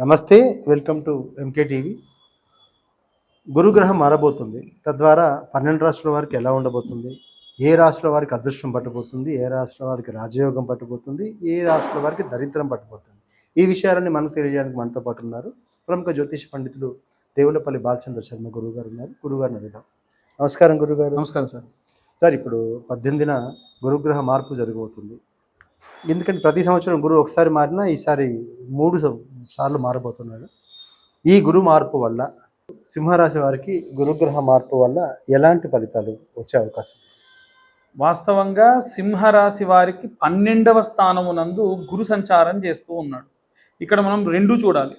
నమస్తే welcome to MK TV గురుగ్రహం మారబోతుంది. తద్వారా పన్నెండు రాష్ట్రాల వారికి ఎలా ఉండబోతుంది? ఏ రాష్ట్రాల వారికి అదృష్టం పట్టబోతుంది? ఏ రాష్ట్రాల వారికి రాజయోగం పట్టబోతుంది? ఏ రాష్ట్రాల వారికి దరిద్రం పట్టబోతుంది? ఈ విషయాలన్నీ మనకు తెలియజేయడానికి మనతో పాటు ఉన్నారు ప్రముఖ జ్యోతిష పండితులు దేవులపల్లి బాలచంద్ర శర్మ గురువు గారు ఉన్నారు. గురువుగారిని అడుగుదాం. నమస్కారం గురుగారు నమస్కారం సార్. సార్ ఇప్పుడు పద్దెనిమిదిన గురుగ్రహ మార్పు జరగబోతుంది. ఎందుకంటే ప్రతి సంవత్సరం గురువు ఒకసారి మారినా ఈసారి మూడు సార్లు మారబోతున్నాడు. ఈ గురు మార్పు వల్ల సింహరాశి వారికి గురుగ్రహ మార్పు వల్ల ఎలాంటి ఫలితాలు వచ్చే అవకాశం? వాస్తవంగా సింహరాశి వారికి పన్నెండవ స్థానమునందు గురు సంచారం చేస్తూ ఉన్నాడు. ఇక్కడ మనం రెండు చూడాలి.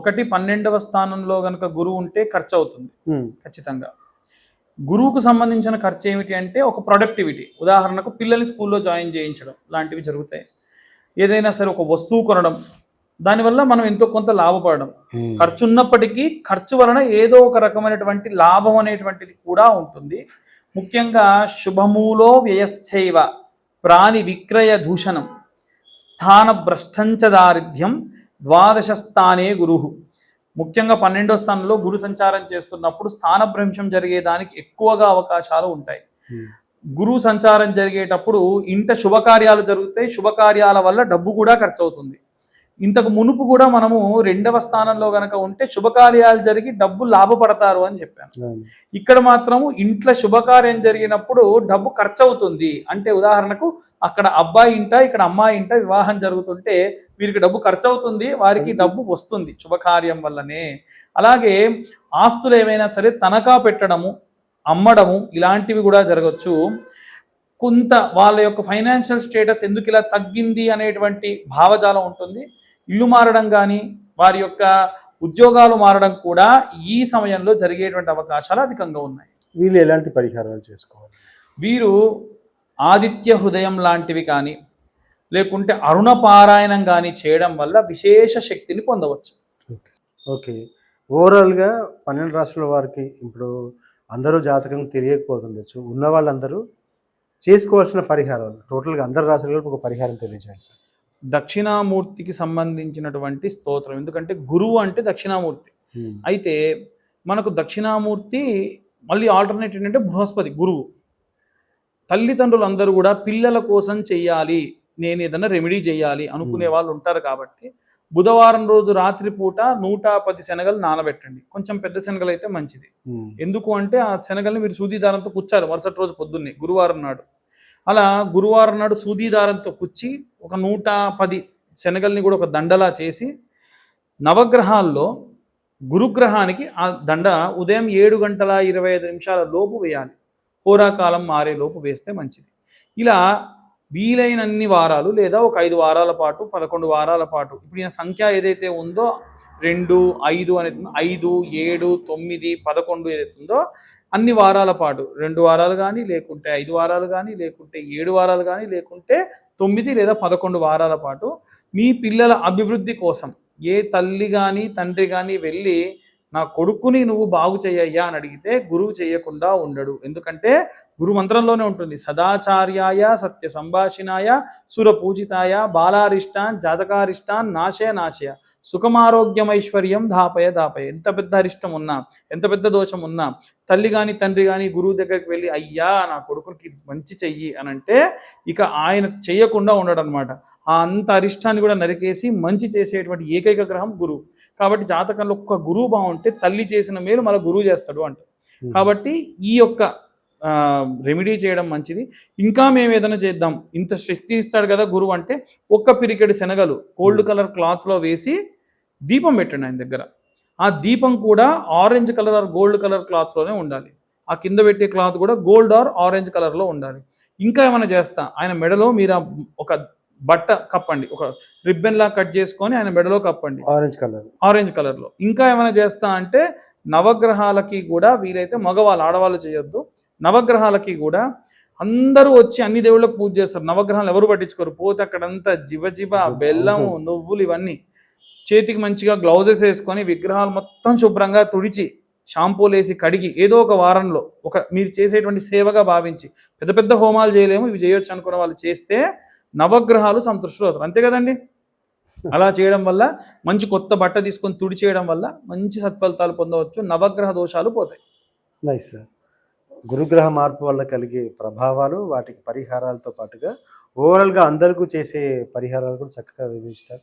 ఒకటి పన్నెండవ స్థానంలో గనక గురువు ఉంటే ఖర్చు అవుతుంది ఖచ్చితంగా. గురువుకు సంబంధించిన ఖర్చు ఏమిటి అంటే ఒక ప్రొడక్టివిటీ ఉదాహరణకు పిల్లల్ని స్కూల్లో జాయిన్ చేయించడం లాంటివి జరుగుతాయి. ఏదైనా సరే ఒక వస్తువు కొనడం దానివల్ల మనం ఎంతో కొంత లాభపడడం. ఖర్చు ఉన్నప్పటికీ ఖర్చు వలన ఏదో ఒక రకమైనటువంటి లాభం అనేటువంటిది కూడా ఉంటుంది. ముఖ్యంగా శుభమూలో వ్యయశ్చైవ ప్రాణి విక్రయ దూషణం స్థాన భ్రష్టంచ దారిద్ర్యం ద్వాదశ స్థానే గురు. ముఖ్యంగా పన్నెండో స్థానంలో గురు సంచారం చేస్తున్నప్పుడు స్థానభ్రంశం జరిగేదానికి ఎక్కువగా అవకాశాలు ఉంటాయి. ఉమ్, గురువు సంచారం జరిగేటప్పుడు ఇంట శుభకార్యాలు జరుగుతాయి. శుభకార్యాల వల్ల డబ్బు కూడా ఖర్చు అవుతుంది ఇంతకు మునుపు కూడా మనము రెండవ స్థానంలో గనక ఉంటే శుభకార్యాలు జరిగి డబ్బు లాభపడతారు అని చెప్పాను. ఇక్కడ మాత్రము ఇంట్లో శుభకార్యం జరిగినప్పుడు డబ్బు ఖర్చు అవుతుంది అంటే ఉదాహరణకు అక్కడ అబ్బాయి ఇంట ఇక్కడ అమ్మాయి ఇంట వివాహం జరుగుతుంటే వీరికి డబ్బు ఖర్చు అవుతుంది వారికి డబ్బు వస్తుంది శుభకార్యం వల్లనే. అలాగే ఆస్తులు ఏమైనా సరే తనఖా పెట్టడము అమ్మడము ఇలాంటివి కూడా జరగచ్చు. కొంత వాళ్ళ యొక్క ఫైనాన్షియల్ స్టేటస్ ఎందుకు ఇలా తగ్గింది అనేటువంటి భావజాలం ఉంటుంది. ఇల్లు మారడం కానీ వారి యొక్క ఉద్యోగాలు మారడం కూడా ఈ సమయంలో జరిగేటువంటి అవకాశాలు అధికంగా ఉన్నాయి. వీళ్ళు ఎలాంటి పరిహారాలు చేసుకోవాలి? వీరు ఆదిత్య హృదయం లాంటివి కానీ లేకుంటే అరుణ పారాయణం కానీ చేయడం వల్ల విశేష శక్తిని పొందవచ్చు. ఓకే. ఓకే. ఓవరాల్గా పన్నెండు రాష్ట్రాల వారికి ఇప్పుడు అందరూ జాతకం తెలియకపోతుండొచ్చు. ఉన్న వాళ్ళందరూ చేసుకోవాల్సిన పరిహారాలు టోటల్గా అందరు రాష్ట్రాలకు ఒక పరిహారం తెలియజేయండి సార్. దక్షిణామూర్తికి సంబంధించినటువంటి స్తోత్రం. ఎందుకంటే గురువు అంటే దక్షిణామూర్తి. అయితే మనకు దక్షిణామూర్తి మళ్ళీ ఆల్టర్నేట్ ఏంటంటే బృహస్పతి గురువు. తల్లిదండ్రులు అందరూ కూడా పిల్లల కోసం చెయ్యాలి నేను ఏదైనా రెమెడీ చేయాలి అనుకునే వాళ్ళు ఉంటారు కాబట్టి బుధవారం రోజు రాత్రిపూట నూట పది శనగలు నానబెట్టండి. కొంచెం పెద్ద శనగలు అయితే మంచిది ఎందుకు అంటే ఆ శనగల్ని మీరు సూది దారంతో కుచ్చాలి మరుసటి రోజు పొద్దున్నే గురువారం నాడు. అలా గురువారం నాడు సూదీదారంతో కుచ్చి ఒక నూట పది శనగల్ని కూడా ఒక దండలా చేసి నవగ్రహాల్లో గురుగ్రహానికి ఆ దండ ఉదయం ఏడు గంటల ఇరవై ఐదు నిమిషాల లోపు వేయాలి. హోరాకాలం మారే లోపు వేస్తే మంచిది. ఇలా వీలైనన్ని వారాలు లేదా ఒక ఐదు వారాల పాటు పదకొండు వారాల పాటు ఇప్పుడు ఈయన సంఖ్య ఏదైతే ఉందో రెండు ఐదు అనేది ఐదు ఏడు తొమ్మిది పదకొండు ఏదైతే ఉందో అన్ని వారాల పాటు రెండు వారాలు కానీ లేకుంటే ఐదు వారాలు కానీ లేకుంటే ఏడు వారాలు కానీ లేకుంటే తొమ్మిది లేదా పదకొండు వారాల పాటు మీ పిల్లల అభివృద్ధి కోసం ఏ తల్లి కానీ తండ్రి కానీ వెళ్ళి నా కొడుకుని నువ్వు బాగు చేయయ్యా అని అడిగితే గురువు చేయకుండా ఉండడు. ఎందుకంటే గురు మంత్రంలోనే ఉంటుంది. సదాచార్యాయ సత్య సంభాషిణాయ సురపూజితాయ బాలారిష్టాన్ జాతకారిష్టాన్ నాశయ నాశయ సుఖమారోగ్యమైశ్వర్యం దాపయ దాపయ ఎంత పెద్ద అరిష్టం ఉన్నా ఎంత పెద్ద దోషం ఉన్నా తల్లి గాని తండ్రి గాని గురువు దగ్గరికి వెళ్ళి అయ్యా నా కొడుకునికి మంచి చెయ్యి అని అంటే ఇక ఆయన చెయ్యకుండా ఉండడు అనమాట ఆ అంత అరిష్టాన్ని కూడా నరికేసి మంచి చేసేటువంటి ఏకైక గ్రహం గురువు కాబట్టి జాతకంలో ఒక్క గురువు బాగుంటే తల్లి చేసిన మేలు మళ్ళీ గురువు చేస్తాడు అంట. కాబట్టి ఈ యొక్క రెమెడీ చేయడం మంచిది. ఇంకా మేము ఏదైనా చేద్దాం. ఇంత శక్తి ఇస్తాడు కదా గురువు అంటే ఒక్క పిరికెడు శనగలు గోల్డ్ కలర్ క్లాత్లో వేసి దీపం పెట్టండి ఆయన దగ్గర. ఆ దీపం కూడా orange colour or gold colour క్లాత్లోనే ఉండాలి. ఆ కింద పెట్టే క్లాత్ కూడా గోల్డ్ ఆర్ ఆరెంజ్ కలర్లో ఉండాలి. ఇంకా ఏమైనా చేస్తా? ఆయన మెడలో మీరు ఒక బట్ట కప్పండి. ఒక రిబ్బన్ లా కట్ చేసుకొని ఆయన మెడలో కప్పండి. ఆరెంజ్ కలర్ ఆరెంజ్ కలర్లో ఇంకా ఏమైనా చేస్తా అంటే నవగ్రహాలకి కూడా వీలైతే మగవాళ్ళు ఆడవాళ్ళు చేయొద్దు. నవగ్రహాలకి కూడా అందరూ వచ్చి అన్ని దేవుళ్ళకు పూజ చేస్తారు. నవగ్రహాలు ఎవరు పట్టించుకోరు. పోతే అక్కడంతా జివ జివ బెల్లము నువ్వులు ఇవన్నీ. చేతికి మంచిగా గ్లౌజెస్ వేసుకొని విగ్రహాలు మొత్తం శుభ్రంగా తుడిచి షాంపూలు వేసి కడిగి ఏదో ఒక వారంలో ఒక మీరు చేసేటువంటి సేవగా భావించి పెద్ద పెద్ద హోమాలు చేయలేము ఇవి చేయొచ్చు అనుకున్న వాళ్ళు చేస్తే నవగ్రహాలు సంతృష్టులు అవుతారు. అంతే కదండి? అలా చేయడం వల్ల మంచి కొత్త బట్ట తీసుకొని తుడి చేయడం వల్ల మంచి సత్ఫలితాలు పొందవచ్చు నవగ్రహ దోషాలు పోతాయి. నైస్ సార్ గురుగ్రహ మార్పు వల్ల కలిగే ప్రభావాలు వాటికి పరిహారాలతో పాటుగా ఓవరాల్గా అందరికీ చేసే పరిహారాలు కూడా చక్కగా వివరించారు